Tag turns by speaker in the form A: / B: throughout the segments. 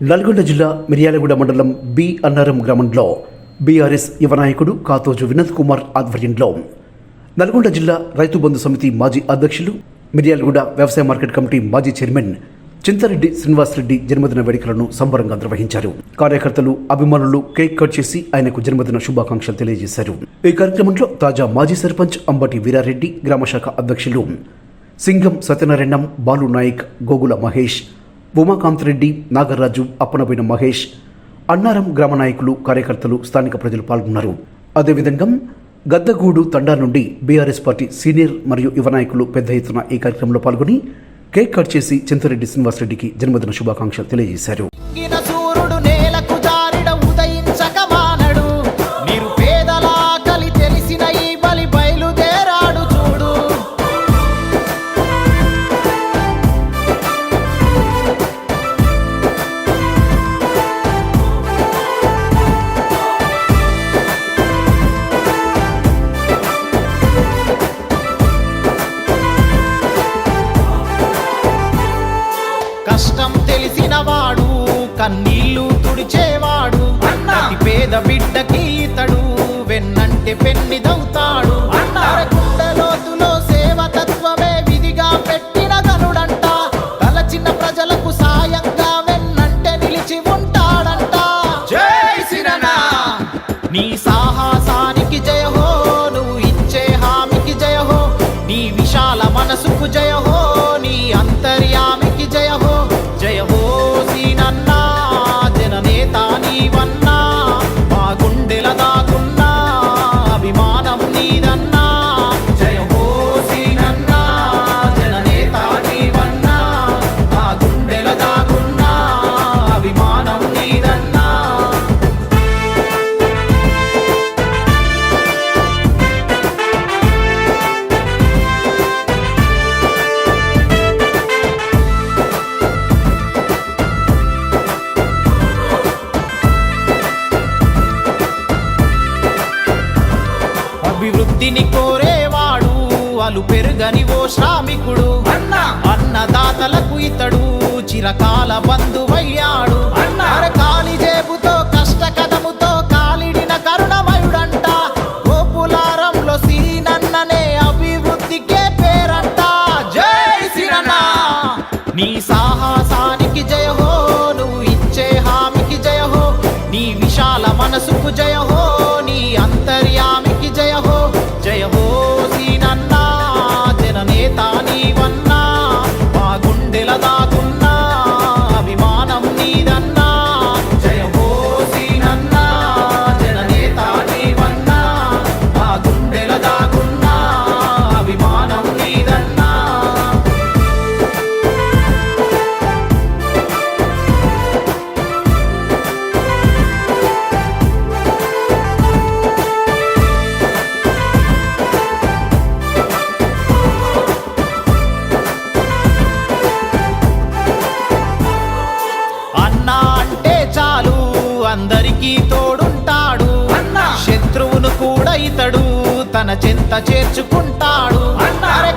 A: నల్గొండ జిల్లా మిర్యాలగూడ మండలం బి అన్నారం గ్రామంలో బీఆర్ఎస్ యువ నాయకుడు కాతోజు వినోద్ కుమార్ ఆధ్వర్యంలో నల్గొండ జిల్లా రైతు బంధు సమితి మాజీ అధ్యక్షులు మిర్యాలగూడ వ్యవసాయ మార్కెట్ కమిటీ మాజీ చైర్మన్ చింతారెడ్డి శ్రీనివాసరెడ్డి జన్మదిన వేడుకలను సంబరంగా నిర్వహించారు. కార్యకర్తలు అభిమానులు కేక్ కట్ చేసి ఆయనకు జన్మదిన శుభాకాంక్షలు తెలియజేశారు. ఈ కార్యక్రమంలో తాజా మాజీ సర్పంచ్ అంబటి వీరారెడ్డి గ్రామశాఖ అధ్యక్షులు సింగం సత్యనారాయణం బాలు నాయక్ గోగుల మహేష్ ఉమాకాంత్ రెడ్డి నాగరాజు అప్పనబోయిన మహేష్ అన్నారం గ్రామ నాయకులు కార్యకర్తలు స్థానిక ప్రజలు పాల్గొన్నారు. అదేవిధంగా గద్దగూడు తండా నుండి బీఆర్ఎస్ పార్టీ సీనియర్ మరియు యువ నాయకులు పెద్ద ఎత్తున ఈ కార్యక్రమంలో పాల్గొని కేక్ కట్ చేసి చింతరెడ్డి శ్రీనివాసరెడ్డికి జన్మదిన శుభాకాంక్షలు తెలియజేశారు.
B: పేద బిడ్డకి ఇతడు వెన్నంటే పెన్నిదవు అభివృద్ధిని కోరేవాడు అలు పెరుగని ఓ శ్రామికుడు. అన్న! అన్నదాతలకు ఇతడు చిరకాల బంధువయ్యాడు. అరకాలి జేబుతో కష్ట కదముతో కాలిడిన కరుణమయుడంట. గోపులారంలో సీనన్ననే అభివృద్ధికే పేరంట. జై సిరన్న నీ సాహసానికి జయ హో నువ్వు ఇచ్చే హామీకి జయ హో నీ విశాల మనసుకు జయ హో నీ day I hope కూడా ఇతడు తన చెంత చేర్చుకుంటాడు.
C: అంటారు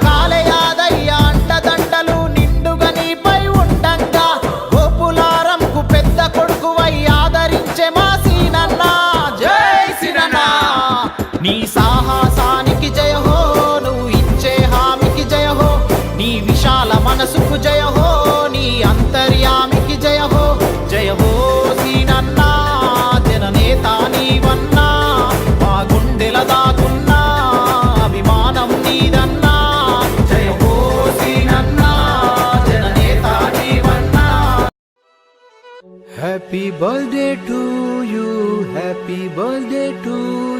C: birthday to you, happy birthday to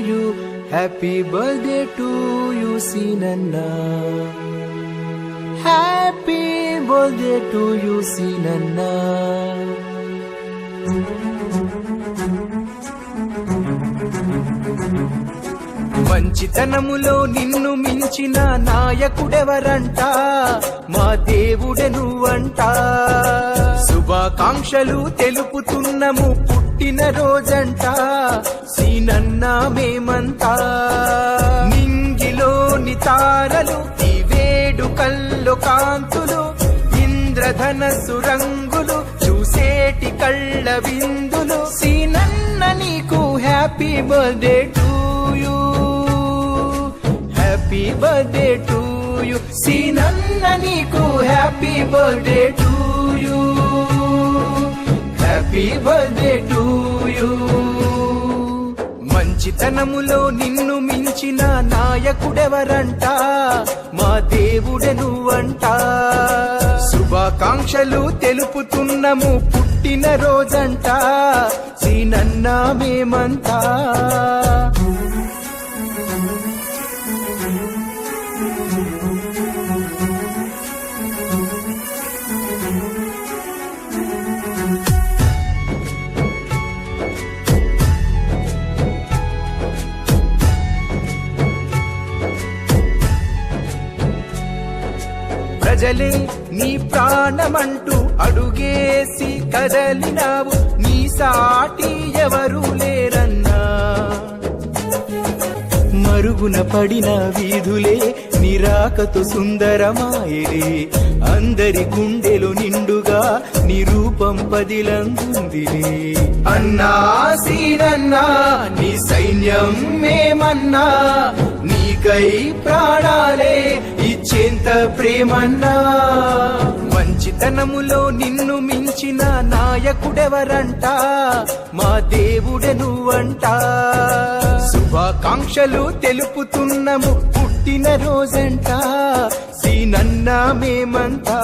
C: you, happy birthday to you, Sinanna. Happy birthday to you, Sinanna. మంచితనములో నిన్ను మించిన నాయకుడెవరంట? మా దేవుడెను అంట. శుభాకాంక్షలు తెలుపుతున్నము పుట్టిన రోజంట. సీనన్న మేమంతా. నింగిలోని తారలు ఈ వేడుకల్లో కాంతులు ఇంద్రధనసు రంగులు చూసేటి కళ్ళ విందులు. సీనన్న నీకు happy birthday happy birthday to you Seenanna నీకు happy birthday to you happy birthday to you మంచితనములో నిన్ను మించిన నాయకుడెవరంట? మా దేవుడే నువ్వంట శుభాకాంక్షలు తెలుపుతున్నము పుట్టిన రోజంట. సీనన్నా మేమంతా. ప్రజలే నీ ప్రాణమంటూ అడుగేసి కదలినావు. నీ సాటి ఎవరు లేరన్నా. మరుగున పడిన వీధులే నిరాకతు సుందరమాయలే అందరి గుండెలు నిండుగా నిరూపం పదిలందుందిలే. అన్నా సీనన్నా నీ సైన్యం మేమన్నా నీకై ప్రాణాలే ఇచ్చేంత ప్రేమన్నా. మంచితనములో నిన్ను మించిన నాయకుడెవరంట? మా దేవుడే నువ్వంట? శుభాకాంక్షలు తెలుపుతున్నము. పుట్టిన రోజంట సీనన్నా మేమంతా.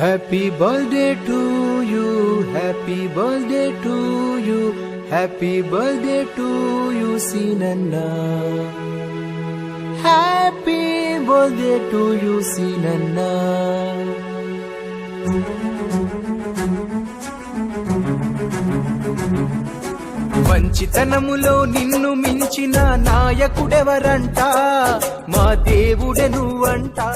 C: Happy birthday to you happy birthday to you happy birthday to you Seenanna happy birthday to you Seenanna మంచితనములో నిన్ను మించిన నాయకుడెవరంట మా దేవుడెను అంటా